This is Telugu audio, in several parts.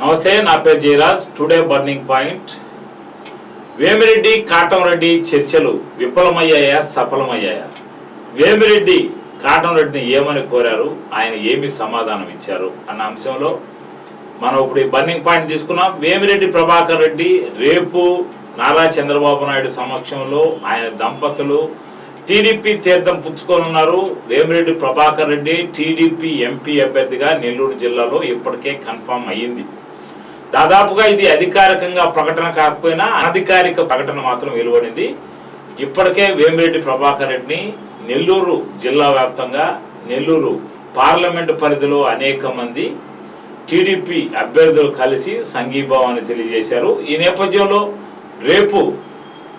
నమస్తే నా పేరు Jayaraj. Today burning point Vemireddy Katamreddy చర్చలు విఫలమయ్యాయా సఫలమయ్యాయా? వేమిరెడ్డి కాటంరెడ్డిని ఏమని కోరారు? ఆయన ఏమి సమాధానం ఇచ్చారు? అన్న అంశంలో మనం ఇప్పుడు ఈ బర్నింగ్ పాయింట్ తీసుకున్నాం. వేమిరెడ్డి ప్రభాకర్ రెడ్డి రేపు నారా చంద్రబాబు నాయుడు సమక్షంలో ఆయన దంపతులు టీడీపీ తీర్థం పుచ్చుకోనున్నారు. వేమిరెడ్డి ప్రభాకర్ రెడ్డి టీడీపీ ఎంపీ అభ్యర్థిగా నెల్లూరు జిల్లాలో ఇప్పటికే కన్ఫర్మ్ అయ్యింది. దాదాపుగా ఇది అధికారికంగా ప్రకటన కాకపోయినా అనధికారిక ప్రకటన మాత్రం వెలువడింది. ఇప్పటికే వేమిరెడ్డి ప్రభాకర్ రెడ్డిని నెల్లూరు జిల్లా వ్యాప్తంగా నెల్లూరు పార్లమెంటు పరిధిలో అనేక మంది టీడీపీ అభ్యర్థులు కలిసి సంఘీభావాన్ని తెలియజేశారు. ఈ నేపథ్యంలో రేపు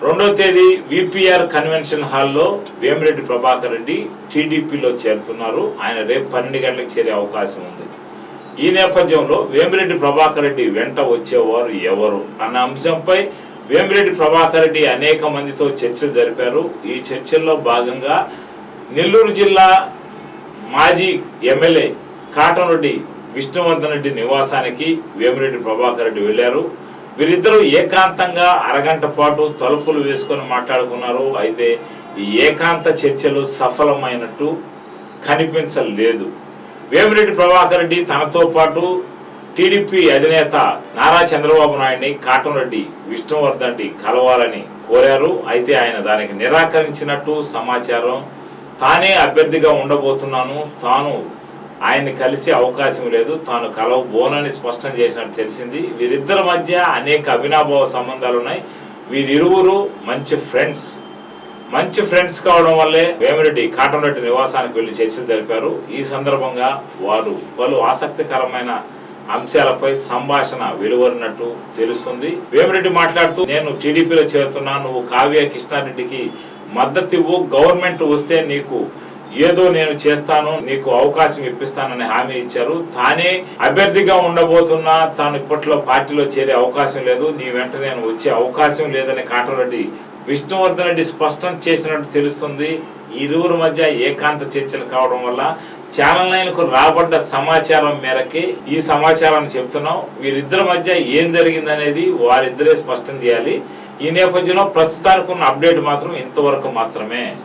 రెండో తేదీ విపిఆర్ కన్వెన్షన్ హాల్లో వేమిరెడ్డి ప్రభాకర్ రెడ్డి టీడీపీలో చేరుతున్నారు. ఆయన రేపు పన్నెండు గంటలకు చేరే అవకాశం ఉంది. ఈ నేపథ్యంలో వేమిరెడ్డి ప్రభాకర్ రెడ్డి వెంట వచ్చేవారు ఎవరు అన్న అంశంపై వేమిరెడ్డి ప్రభాకర్ రెడ్డి అనేక మందితో చర్చలు జరిపారు. ఈ చర్చల్లో భాగంగా నెల్లూరు జిల్లా మాజీ ఎమ్మెల్యే కాటంరెడ్డి విష్ణువర్ధన్ రెడ్డి నివాసానికి వేమిరెడ్డి ప్రభాకర్ రెడ్డి వెళ్ళారు. వీరిద్దరూ ఏకాంతంగా అరగంట పాటు తలుపులు వేసుకొని మాట్లాడుకున్నారు. అయితే ఈ ఏకాంత చర్చలు సఫలమైనట్టు కనిపించలేదు. వేమిరెడ్డి ప్రభాకర్ రెడ్డి తనతో పాటు టీడీపీ అధినేత నారా చంద్రబాబు నాయుడిని కాటంరెడ్డి విష్ణువర్ధన్ రెడ్డి కలవాలని కోరారు. అయితే ఆయన దానికి నిరాకరించినట్టు సమాచారం తానే అభ్యర్థిగా ఉండబోతున్నాను. తాను ఆయన్ని కలిసే అవకాశం లేదు. తాను కలవబోనని స్పష్టం చేసినట్టు తెలిసింది. వీరిద్దరి మధ్య అనేక అవినాభావ సంబంధాలు ఉన్నాయి వీరిరువురు మంచి ఫ్రెండ్స్. మంచి ఫ్రెండ్స్ కావడం వల్లే వేమిరెడ్డి కాటంరెడ్డి నివాసానికి వెళ్ళి చర్చలు జరిపారు. ఈ సందర్భంగా వారు పలు ఆసక్తికరమైన అంశాలపై సంభాషణ వెలువరినట్టు తెలుస్తుంది. వేమిరెడ్డి మాట్లాడుతూ నేను టీడీపీలో చేరుతున్నా నువ్వు కావ్య కృష్ణారెడ్డికి మద్దతు ఇవ్వు. గవర్నమెంట్ వస్తే నీకు ఏదో నేను చేస్తాను నీకు అవకాశం ఇప్పిస్తానని హామీ ఇచ్చారు. తానే అభ్యర్థిగా ఉండబోతున్నా తాను ఇప్పట్లో పార్టీలో చేరే అవకాశం లేదు. నీ వెంట నేను వచ్చే అవకాశం లేదని కాటంరెడ్డి విష్ణువర్ధన్ రెడ్డి స్పష్టం చేసినట్టు తెలుస్తుంది. ఇరువురి మధ్య ఏకాంత చర్చలు కావడం వల్ల ఛానల్ నైన్కు రాబడ్డ సమాచారం మేరకి ఈ సమాచారాన్ని చెప్తున్నాం. వీరిద్దరి మధ్య ఏం జరిగిందనేది వారిద్దరే స్పష్టం చేయాలి. ఈ నేపథ్యంలో ప్రస్తుతానికి ఉన్న అప్డేట్ మాత్రం ఇంతవరకు మాత్రమే.